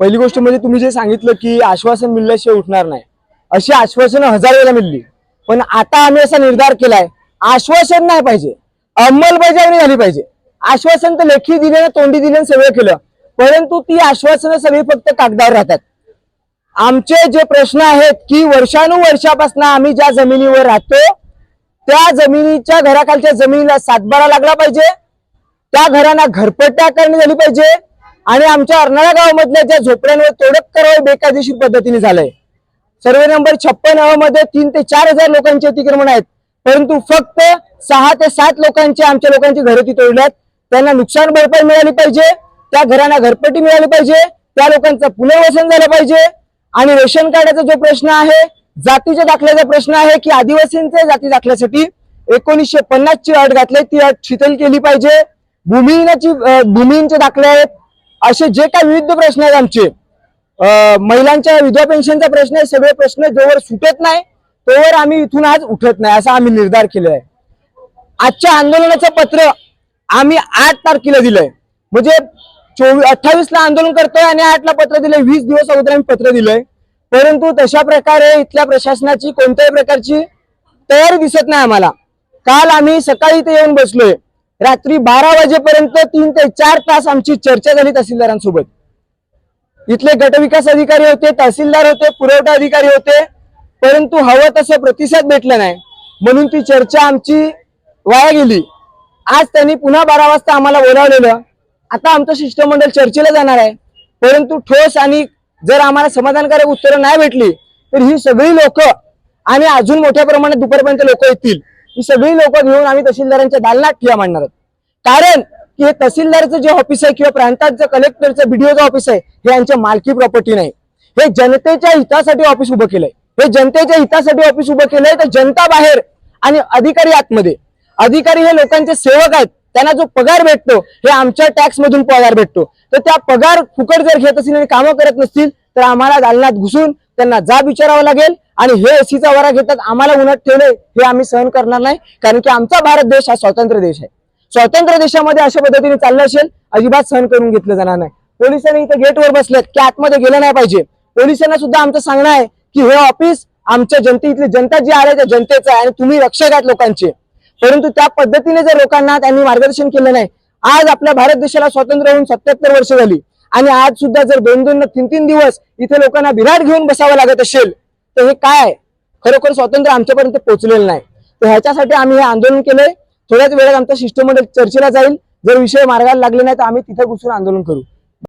पहिली गोष्ट म्हणजे तुम्ही जे सांगितलं की आश्वासन मिळल्याशिवाय उठणार नाही. अशी आश्वासनं हजार वेळेला मिळली. पण आता आम्ही असा निर्धार केलाय आश्वासन नाही पाहिजे. अंमलबजावणी झाली पाहिजे. आश्वासन तर लेखी दिले तोंडी दिले सगळं केलं. परंतु ती आश्वासनं सगळी फक्त कागदावर राहतात. आमचे जे प्रश्न आहेत की वर्षानुवर्षापासून आम्ही ज्या जमिनीवर राहतो त्या जमिनीच्या घराखालच्या जमिनीला सातबारा लागला पाहिजे. त्या घरांना घरपट्ट्या करण्यात झाली पाहिजे. आणि आमच्या अर्नाळा गावामधल्या ज्या झोपड्यांवर तोडक करावं बेकायदेशीर पद्धतीने झालंय. सर्वे नंबर छप्पनमध्ये तीन ते चार हजार लोकांचे अतिक्रमण आहेत. परंतु फक्त सहा ते सात लोकांचे आमच्या लोकांची घरं ती तोडल्यात त्यांना नुकसान भरपाई मिळाली पाहिजे त्या घरांना घरपट्टी मिळाली पाहिजे त्या लोकांचं पुनर्वसन झालं पाहिजे. आणि रेशन कार्डाचा जो प्रश्न आहे जातीच्या दाखल्याचा प्रश्न आहे की आदिवासींच्या जाती दाखल्यासाठी एकोणीसशे पन्नास ची अट घातली ती अट शिथिल केली पाहिजे. भूमिहीनाची भूमिहीनचे दाखले आहेत. असे जे काही विविध प्रश्न आहेत आमचे महिलांच्या विधवा पेन्शनचा प्रश्न आहे सगळे प्रश्न जोवर सुटत नाही तोवर आम्ही इथून आज उठत नाही असा आम्ही निर्धार केला आहे. आजच्या आंदोलनाचं पत्र आम्ही आठ तारखेला दिलंय. म्हणजे चोवीस अठ्ठावीस ला आंदोलन करतोय आणि आठ ला पत्र दिलंय वीस दिवस अगोदर आम्ही पत्र दिलंय. परंतु तशा प्रकारे इथल्या प्रशासनाची कोणत्याही प्रकारची तयारी दिसत नाही आम्हाला. काल आम्ही सकाळी इथे येऊन बसलोय. रात्री बारा वाजेपर्यंत तीन ते चार तास आमची चर्चा झाली तहसीलदारांसोबत. इथले गटविकास अधिकारी होते तहसीलदार होते पुरवठा अधिकारी होते परंतु हवं तसं प्रतिसाद भेटला नाही. म्हणून ती चर्चा आमची वाया गेली. आज त्यांनी पुन्हा बारा वाजता आम्हाला बोलावलेलं. आता आमचं शिष्टमंडळ चर्चेला जाणार आहे. परंतु ठोस आणि जर आम्हाला समाधानकारक उत्तरं नाही भेटली तर ही सगळी लोक आणि अजून मोठ्या प्रमाणात दुपारपर्यंत लोक येतील. ही सगळी लोक घेऊन आम्ही तहसीलदारांच्या दालनात ठिया मांडणार आहोत. कारण की हे तहसीलदारचं जे ऑफिस आहे किंवा प्रांताचं कलेक्टरचं बीडीओचं ऑफिस आहे हे यांच्या मालकी प्रॉपर्टी नाही. हे जनतेच्या हितासाठी ऑफिस उभं केलंय. हे जनतेच्या हितासाठी ऑफिस उभं केलंय तर जनता बाहेर आणि अधिकारी आतमध्ये. अधिकारी हे लोकांचे सेवक आहेत. त्यांना जो पगार भेटतो हे आमच्या टॅक्स मधून पगार भेटतो. तर त्या पगार फुकट जर घेत असतील आणि कामं करत नसतील तर आम्हाला दालनात घुसून त्यांना जाब विचारावा लागेल. आणि हे एसीचा वारा घेतात आम्हाला उन्हात ठेवले हे आम्ही सहन करणार नाही कारण की आमचा भारत देश हा स्वतंत्र देश आहे. स्वातंत्र्य देशामध्ये अशा पद्धतीने चाललं असेल अजिबात सहन करून घेतलं जाणार नाही. पोलिसांनी इथे गेटवर बसलेत की आतमध्ये गेलं नाही पाहिजे. पोलिसांना सुद्धा आमचं सांगणं आहे की हे ऑफिस आमच्या जनते इथली जनता जी आहे त्या जनतेचं आहे आणि तुम्ही रक्षक आहात लोकांचे. परंतु त्या पद्धतीने जर लोकांना त्यांनी मार्गदर्शन केलं नाही आज आपल्या भारत देशाला स्वातंत्र्य होऊन सत्याहत्तर वर्ष झाली. आणि आज सुद्धा जर दोन दोन तीन तीन दिवस इथे लोकांना विराट घेऊन बसावं लागत असेल तर हे काय आहे? खरोखर स्वातंत्र्य आमच्यापर्यंत पोहोचलेलं नाही. तर ह्याच्यासाठी आम्ही हे आंदोलन केलंय थोड्याच वेळात आमचं शिष्टमंडळ चर्चेला जाईल. जर विषय मार्गाला लागले नाही तर आम्ही तिथे घुसून आंदोलन करू.